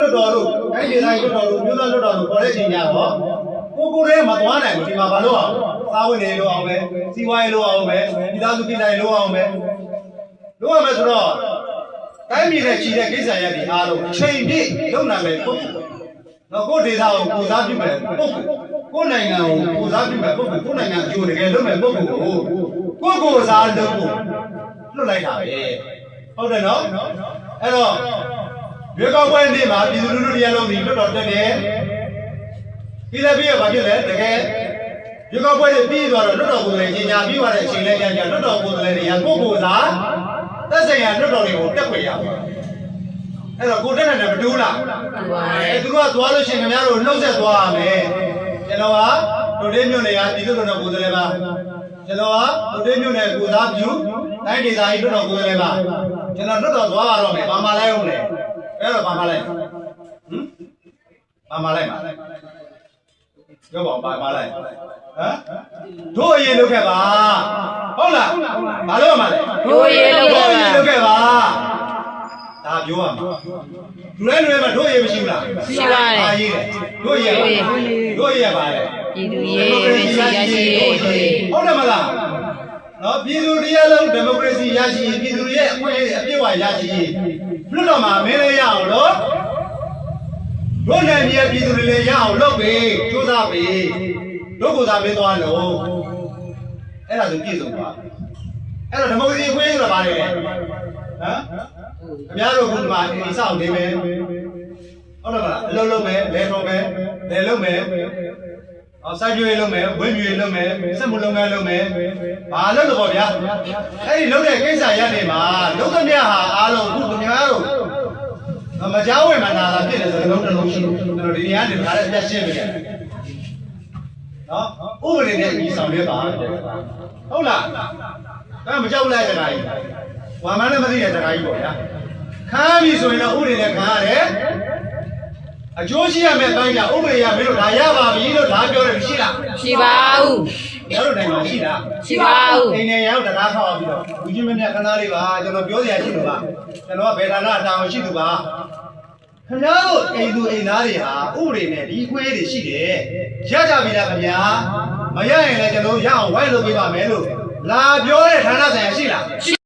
လွတ်တော်လို့တိုင်းဒေသကြီးလွတ်တော်လို့မြို့သားလွတ်တော်လို့ခေါ်တဲ့အချိန်ကျတော့ကိုကိုရဲမသွားနိုင်ဘူးဒီမှာဘာလို့အောင်စားဝင်နေလို့အောင်ပဲစီဝိုင်းလို့အောင်ပဲဒီသားစုကိစ္စတွေလို့အောင်ပဲလို့အောင်ပဲဆိုတော့တိုင်းပြည်နဲ့ချီတဲ့ကိစ္စရပ်တွေအားလုံးအချိန်ပြည့်လုံနိုင်မယ်ပုဂ္ဂိုလ်တော့ကိုဒေသကိုကိုစားပြုမယ်ပုဂ္ဂိုလ်ကိုနိုင်ငံကိုကိုစားပြုမယ်ပုဂ္ဂိုလ်ကိုနိုင်ငံအကျိုးတကယ်လုပ်မယ်ပုဂ္ဂိုလ်ကိုကိုကိုစားလုပ်ဖို့လွတ်လိုက်တာပဲဟုတ်တယ်နော်အဲ့တော့ ရွေးကောက်ပွဲနေ့မှာပြည်သူလူထုတရားလုံးဒီလွတ်တော်တက်တယ်ပြည်သက်ပြည်ရပါဖြစ်လဲတကယ်ရွေးကောက်ပွဲတွေပြီးသွားတော့လွတ်တော်ကိုယ်လည်းညညာပြီးသွားတဲ့အချိန်လေးကြာကြာလွတ်တော်ကိုယ်လည်းတွေကကိုယ့်ကိုယ်သာသက်ဆိုင်ရာလွတ်တော်တွေကိုတက်ခွေရပါအဲ့တော့ကိုတက်တယ်မတူးလားအဲသူတို့ကသွားလို့ရှိရင်ခင်ဗျားတို့နှုတ်ဆက်သွားရမယ်ကျွန်တော်ကဒိုတေးမြို့နယ်ကပြည်သူ့လွတ်တော်ကိုယ်လည်းပါကျွန်တော်ကဒိုတေးမြို့နယ်ကိုသားပြုတိုင်းဒေသကြီးလွတ်တော်ကိုယ်လည်းပါကျွန်တော်လွတ်တော်သွားရတော့မယ်ဘာမှလိုက်အောင်လေ အဲ့တော့ဘာမှလိုက်ဟမ်ဘာမှလိုက်မှာပြောပါဦးဘာမှလိုက်ဟမ်တို့အရင်လုပ်ခဲ့ပါဟုတ်လားဘာလို့မှလဲတို့အရင်လုပ်ခဲ့ပါတို့အရင်လုပ်ခဲ့ပါဒါပြောရမှာလူတိုင်းလူတိုင်းမှာတို့အရင်မရှိဘူးလားရှိပါတယ်အာရေးတယ်တို့အရင်ပါတို့အရင်ပါလေပြည်သူရေးမရှိရရှိရေးတွေဟုတ်တယ်မလားနော်ပြည်သူတရားလုံးဒီမိုကရေစီရရှိရေးပြည်သူတွေရဲ့အခွင့်အရေးအပြည့်အဝရရှိရေး လွတ်တော်မှာမင်းလေးရအောင်လို့တို့နိုင်ပြည်ပြည်သူတွေလည်းရအောင်လုပ်ပေးကြိုးစားပေးတို့ကိုယ်သာမင်းသွားလို့အဲ့ဒါဆိုပြည့်စုံပါအဲ့တော့ဒီမိုကရေစီအခွင့်အရေးဆိုတာဘာလဲဟမ်အများတို့ကဒီမှာဒီစောင့်နေမယ်ဟုတ်တယ်မလားအလုပ်လုပ်မယ်လဲထုံးမယ်လဲလုပ်မယ်အော် စိုက်ပျိုးရေးလုပ်မယ်ဝင်းပြွေလုပ်မယ်စက်မှုလုပ်ငန်းလုပ်မယ်ဘာလုပ်လို့ပေါ့ဗျာအဲ့ဒီလုပ်တဲ့ကိစ္စရပ်တွေမှာလုပ်သမျှဟာအားလုံးအခုခင်ဗျားတို့မကြောက်ဝင်မှနာလာဖြစ်တယ်ဆိုတော့တစ်လုံးရှိတယ်ကျွန်တော်ဒီနေရာနေဒါလည်းပြတ်ရှင်းပြီနော်ဥပဒေနဲ့အညီဆောင်ရွက်ပါဟုတ်လားဒါမကြောက်လိုက်ကြတာကြီးဝါမန်းလည်းမသိတဲ့ကြတာကြီးပေါ့ဗျာခမ်းပြီဆိုရင်တော့ဥပဒေနဲ့ခံရတယ် အကျိုးရှိရမယ့်တိုင်းကဥပဒေရမင်းတို့ဒါရပါပြီလို့ဒါပြောတယ်မရှိလားရှိပါဘူးရတို့နိုင်မှာရှိလားရှိပါဘူးအိမ်နေရောက်တကားခောက်ပြီးတော့လူကြီးမင်းမြတ်ခဏလေးပါကျွန်တော်ပြောစရာရှိလို့ပါကျွန်တော်ကဘယ်ဌာနတာဝန်ရှိသူပါခင်ဗျားတို့အိမ်သူအိမ်သားတွေဟာဥပဒေနဲ့ဒီခွေးတွေရှိတယ်ရကြပြီလားခင်ဗျာမရရင်လည်းကျွန်တော်ရအောင်ဝိုင်းလုပ်ပေးပါမယ်လို့လာပြောတဲ့ဌာနဆိုင်ရာရှိလား